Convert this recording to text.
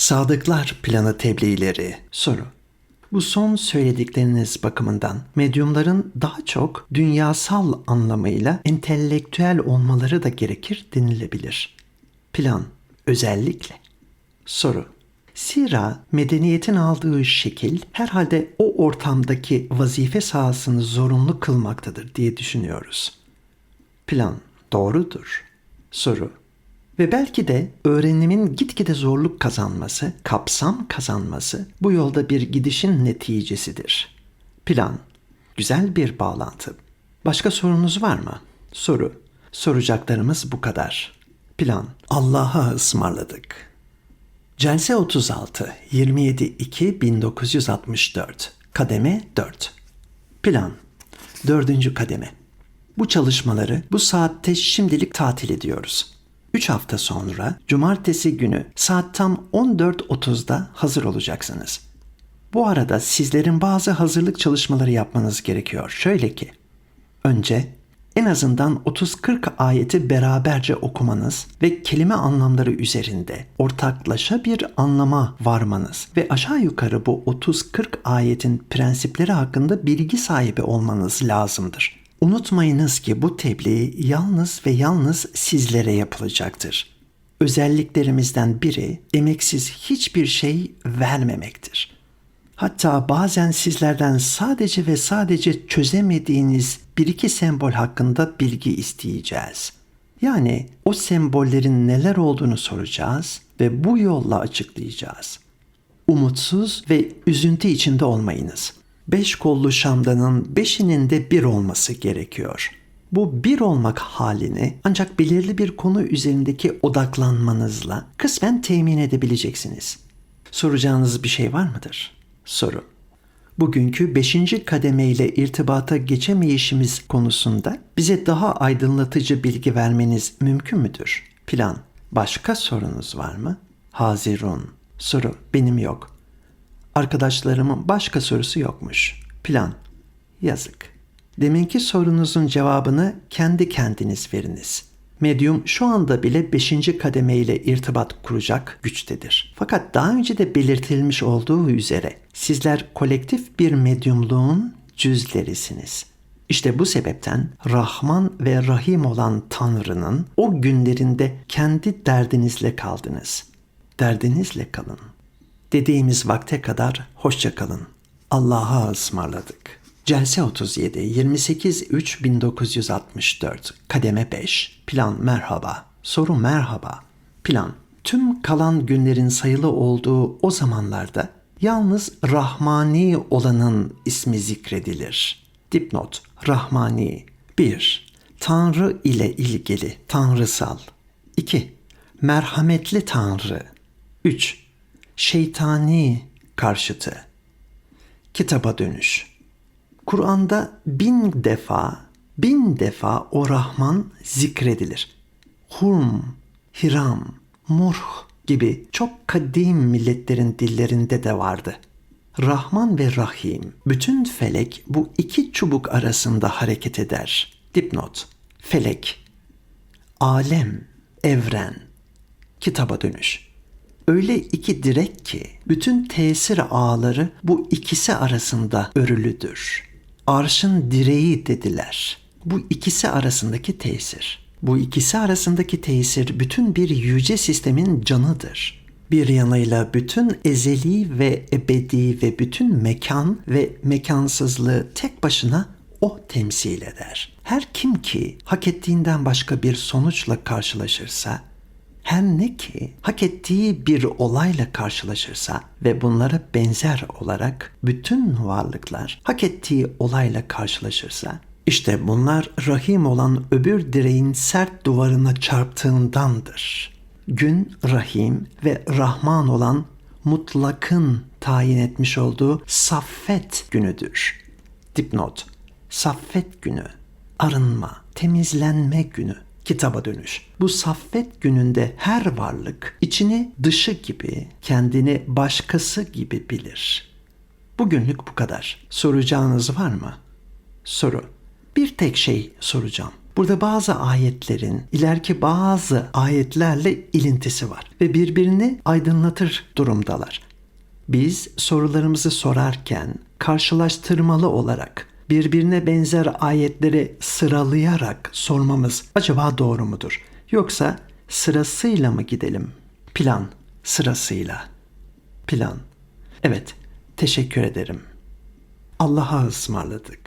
Sadıklar planı tebliğleri. Soru. Bu son söyledikleriniz bakımından medyumların daha çok dünyasal anlamıyla entelektüel olmaları da gerekir denilebilir. Plan. Özellikle. Soru. Zira medeniyetin aldığı şekil herhalde o ortamdaki vazife sahasını zorunlu kılmaktadır diye düşünüyoruz. Plan doğrudur. Soru. Ve belki de öğrenimin gitgide zorluk kazanması, kapsam kazanması bu yolda bir gidişin neticesidir. Plan. Güzel bir bağlantı. Başka sorunuz var mı? Soru. Soracaklarımız bu kadar. Plan. Allah'a ısmarladık. Celse 36 27 2 1964 Kademe 4 Plan 4. kademe Bu çalışmaları bu saatte şimdilik tatil ediyoruz. 3 hafta sonra cumartesi günü saat tam 14.30'da hazır olacaksınız. Bu arada sizlerin bazı hazırlık çalışmaları yapmanız gerekiyor. Şöyle ki önce en azından 30-40 ayeti beraberce okumanız ve kelime anlamları üzerinde ortaklaşa bir anlama varmanız ve aşağı yukarı bu 30-40 ayetin prensipleri hakkında bilgi sahibi olmanız lazımdır. Unutmayınız ki bu tebliğ yalnız ve yalnız sizlere yapılacaktır. Özelliklerimizden biri emeksiz hiçbir şey vermemektir. Hatta bazen sizlerden sadece ve sadece çözemediğiniz bir iki sembol hakkında bilgi isteyeceğiz. Yani o sembollerin neler olduğunu soracağız ve bu yolla açıklayacağız. Umutsuz ve üzüntü içinde olmayınız. Beş kollu şamdanın beşinin de bir olması gerekiyor. Bu bir olmak halini ancak belirli bir konu üzerindeki odaklanmanızla kısmen temin edebileceksiniz. Soracağınız bir şey var mıdır? Soru. Bugünkü beşinci kademe ile irtibata geçemeyişimiz konusunda bize daha aydınlatıcı bilgi vermeniz mümkün müdür? Plan. Başka sorunuz var mı? Hazirun. Soru. Benim yok. Arkadaşlarımın başka sorusu yokmuş. Plan. Yazık. Deminki sorunuzun cevabını kendi kendiniz veriniz. Medyum şu anda bile 5. kademe ile irtibat kuracak güçtedir. Fakat daha önce de belirtilmiş olduğu üzere sizler kolektif bir medyumluğun cüzlerisiniz. İşte bu sebepten Rahman ve Rahim olan Tanrı'nın o günlerinde kendi derdinizle kaldınız. Derdinizle kalın. Dediğimiz vakte kadar hoşça kalın. Allah'a ısmarladık. Celse 37 28 3 1964 Kademe 5 Plan merhaba Soru merhaba Plan Tüm kalan günlerin sayılı olduğu o zamanlarda yalnız Rahmani olanın ismi zikredilir. Dipnot Rahmani 1. Tanrı ile ilgili tanrısal 2. Merhametli Tanrı 3. Şeytani karşıtı Kitaba dönüş Kur'an'da bin defa, bin defa o Rahman zikredilir. Hurm, Hiram, Murh gibi çok kadim milletlerin dillerinde de vardı. Rahman ve Rahim, bütün felek bu iki çubuk arasında hareket eder. Dipnot, felek, alem, evren, kitaba dönüş. Öyle iki direk ki bütün tesir ağları bu ikisi arasında örülüdür. Arşın direği dediler. Bu ikisi arasındaki tesir. Bu ikisi arasındaki tesir bütün bir yüce sistemin canıdır. Bir yanıyla bütün ezeli ve ebedi ve bütün mekan ve mekansızlığı tek başına o temsil eder. Her kim ki hak ettiğinden başka bir sonuçla karşılaşırsa her ne ki hak ettiği bir olayla karşılaşırsa ve bunlara benzer olarak bütün varlıklar hak ettiği olayla karşılaşırsa işte bunlar rahim olan öbür direğin sert duvarına çarptığındandır. Gün rahim ve rahman olan mutlakın tayin etmiş olduğu saffet günüdür. Dipnot Saffet günü, arınma, temizlenme günü kitaba dönüş. Bu saffet gününde her varlık içini dışı gibi, kendini başkası gibi bilir. Bugünlük bu kadar. Soracağınız var mı? Soru. Bir tek şey soracağım. Burada bazı ayetlerin ileriki bazı ayetlerle ilintisi var ve birbirini aydınlatır durumdalar. Biz sorularımızı sorarken karşılaştırmalı olarak birbirine benzer ayetleri sıralayarak sormamız acaba doğru mudur? Yoksa sırasıyla mı gidelim? Plan sırasıyla. Plan. Evet, teşekkür ederim. Allah'a ısmarladık.